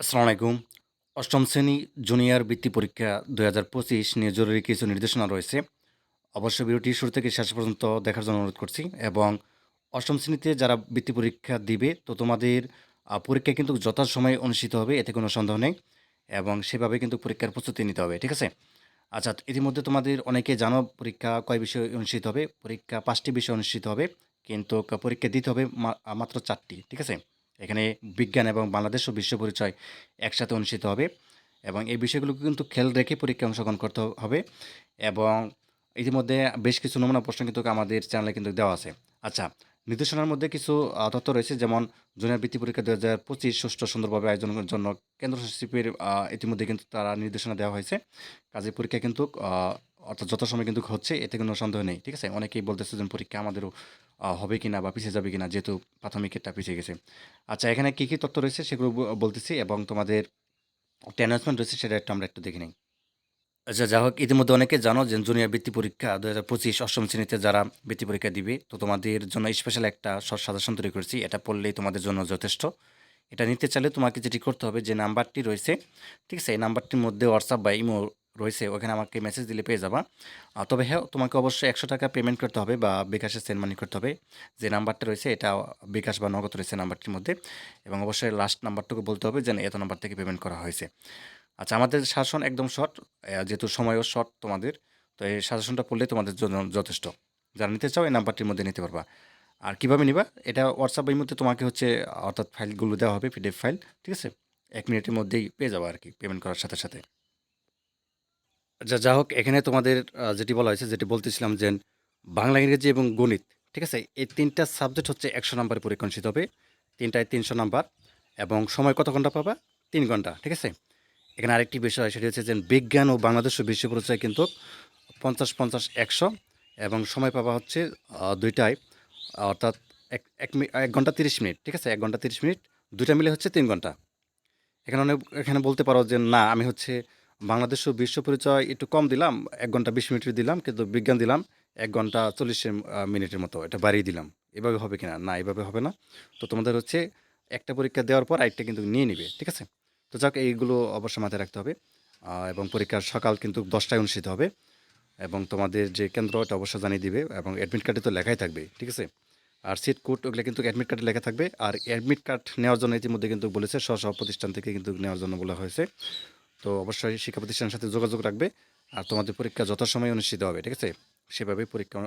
আসসালামু আলাইকুম। অষ্টম শ্রেণি জুনিয়র বৃত্তি পরীক্ষা দুই হাজার পঁচিশ নিয়ে জরুরি কিছু নির্দেশনা রয়েছে। অবশ্য ভিডিওটি শুরু থেকে শেষ পর্যন্ত দেখার জন্য অনুরোধ করছি এবং অষ্টম শ্রেণীতে যারা বৃত্তি পরীক্ষা দিবে, তো তোমাদের পরীক্ষা কিন্তু যথাসময়ে অনুষ্ঠিত হবে, এতে কোনো সন্দেহ নেই এবং সেভাবে কিন্তু পরীক্ষার প্রস্তুতি নিতে হবে, ঠিক আছে? আচ্ছা ইতিমধ্যে তোমাদের অনেকে জানো পরীক্ষা কয় বিষয়ে অনুষ্ঠিত হবে, পরীক্ষা পাঁচটি বিষয় অনুষ্ঠিত হবে, কিন্তু পরীক্ষা দিতে হবে মাত্র চারটি, ঠিক আছে? এখানে বিজ্ঞান এবং বাংলাদেশ ও বিশ্ব পরিচয় একসাথে অনুষ্ঠিত হবে এবং এই বিষয়গুলোকে কিন্তু খেয়াল রেখে পরীক্ষায় অংশগ্রহণ করতে হবে এবং ইতিমধ্যে বেশ কিছু নমুনা প্রশ্ন কিন্তু আমাদের চ্যানেলে কিন্তু দেওয়া আছে। আচ্ছা নির্দেশনার মধ্যে কিছু তথ্য রয়েছে যেমন জুনিয়র বৃত্তি পরীক্ষা দু হাজার পঁচিশ সুষ্ঠু সুন্দরভাবে আয়োজনের জন্য কেন্দ্র সচিবের ইতিমধ্যে কিন্তু তারা নির্দেশনা দেওয়া হয়েছে। কাজে পরীক্ষা কিন্তু অর্থাৎ যথাসময় কিন্তু হচ্ছে, এতে কোনো সন্দেহ নেই, ঠিক আছে? অনেকেই বলতেছে যে পরীক্ষা আমাদেরও হবে কি না বা পিছিয়ে যাবে কিনা, যেহেতু প্রাথমিকেরটা পিছিয়ে গেছে। আচ্ছা এখানে কী কী তথ্য রয়েছে সেগুলো বলতেছি এবং তোমাদের অ্যানাউন্সমেন্ট রয়েছে সেটা একটু আমরা একটু দেখে নিই। আচ্ছা যা হোক, ইতিমধ্যে অনেকে জানো যে জুনিয়র বৃত্তি পরীক্ষা দু হাজার পঁচিশ অষ্টম শ্রেণীতে যারা বৃত্তি পরীক্ষা দিবে, তো তোমাদের জন্য স্পেশাল একটা সাজেশন তৈরি করেছি। এটা পড়লেই তোমাদের জন্য যথেষ্ট। এটা নিতে চাইলে তোমাকে যেটি করতে হবে, যে নাম্বারটি রয়েছে, ঠিক আছে? এই নাম্বারটির মধ্যে হোয়াটসঅ্যাপ বা ইমো রয়েছে, ওখানে আমাকে মেসেজ দিলে পেয়ে যাবা। তবে হ্যাঁ তোমাকে অবশ্যই একশো টাকা পেমেন্ট করতে হবে বা বিকাশে সেন্ড মানি করতে হবে। যে নাম্বারটা রয়েছে, এটা বিকাশ বা নগদ রয়েছে নাম্বারটির মধ্যে। এবং অবশ্যই লাস্ট নাম্বারটুকু বলতে হবে যেন এত নাম্বার থেকে পেমেন্ট করা হয়েছে। আচ্ছা আমাদের শাসন একদম শর্ট যেহেতু সময়ও শর্ট তোমাদের, তো এই শাসনটা পড়লে তোমাদের জন্য যথেষ্ট। যারা নিতে চাও, এই নাম্বারটির মধ্যে নিতে পারবা। আর কীভাবে নিবা? এটা হোয়াটসঅ্যাপ এই মধ্যে তোমাকে হচ্ছে, অর্থাৎ ফাইলগুলো দেওয়া হবে পিডিএফ ফাইল ঠিক আছে? এক মিনিটের মধ্যেই পেয়ে যাব আর কি পেমেন্ট করার সাথে সাথে। যা যা হোক, এখানে তোমাদের যেটি বলা হয়েছে, যেটি বলতেছিলাম যে বাংলা, ইংরেজি এবং গণিত, ঠিক আছে? এই তিনটা সাবজেক্ট হচ্ছে একশো নাম্বারে পরীক্ষা হবে। তিনটায় তিনশো নাম্বার এবং সময় কত ঘণ্টা পাবা? তিন ঘণ্টা, ঠিক আছে? এখানে আরেকটি বিষয়, সেটি হচ্ছে যে বিজ্ঞান ও বাংলাদেশ ও বিশ্ব পরিচয় কিন্তু পঞ্চাশ পঞ্চাশ, একশো এবং সময় পাবা হচ্ছে দুইটায়, অর্থাৎ এক এক ঘণ্টা তিরিশ মিনিট, ঠিক আছে? এক ঘণ্টা তিরিশ মিনিট, দুইটা মিলে হচ্ছে তিন ঘণ্টা। এখানে অনেক, এখানে বলতে পারো যে না, আমি হচ্ছে বাংলাদেশ ও বিশ্ব পরিচয় একটু কম দিলাম, এক ঘণ্টা বিশ মিনিটের দিলাম, কিন্তু বিজ্ঞান দিলাম, এক ঘণ্টা চল্লিশ মিনিটের মতো, এটা বাড়িয়ে দিলাম। এভাবে হবে কিনা? না, এভাবে হবে না। তো তোমাদের হচ্ছে একটা পরীক্ষা দেওয়ার পর আরেকটা কিন্তু নিয়ে নিবে, ঠিক আছে? তো যাক, এইগুলো অবশ্যই মাথায় রাখতে হবে এবং পরীক্ষার সকাল কিন্তু দশটায় অনুষ্ঠিত হবে, এবং তোমাদের যে কেন্দ্র, এটা অবশ্যই জানিয়ে দিবে, এবং অ্যাডমিট কার্ডে তো লেখাই থাকবে, ঠিক আছে? আর সিট কোড ওগুলো কিন্তু অ্যাডমিট কার্ডে লেখা থাকবে, আর অ্যাডমিট কার্ড নেওয়ার জন্য ইতিমধ্যে কিন্তু বলেছে স্ব প্রতিষ্ঠান থেকে কিন্তু নেওয়ার জন্য বলা হয়েছে। তো অবশ্যই শিক্ষা প্রতিষ্ঠানের সাথে যোগাযোগ রাখবে আর তোমাদের পরীক্ষা যথাসময়ে অনুষ্ঠিত হবে, ঠিক আছে? সেভাবেই পরীক্ষা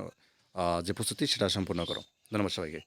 যে প্রস্তুতি সেটা সম্পূর্ণ করো। ধন্যবাদ সবাইকে।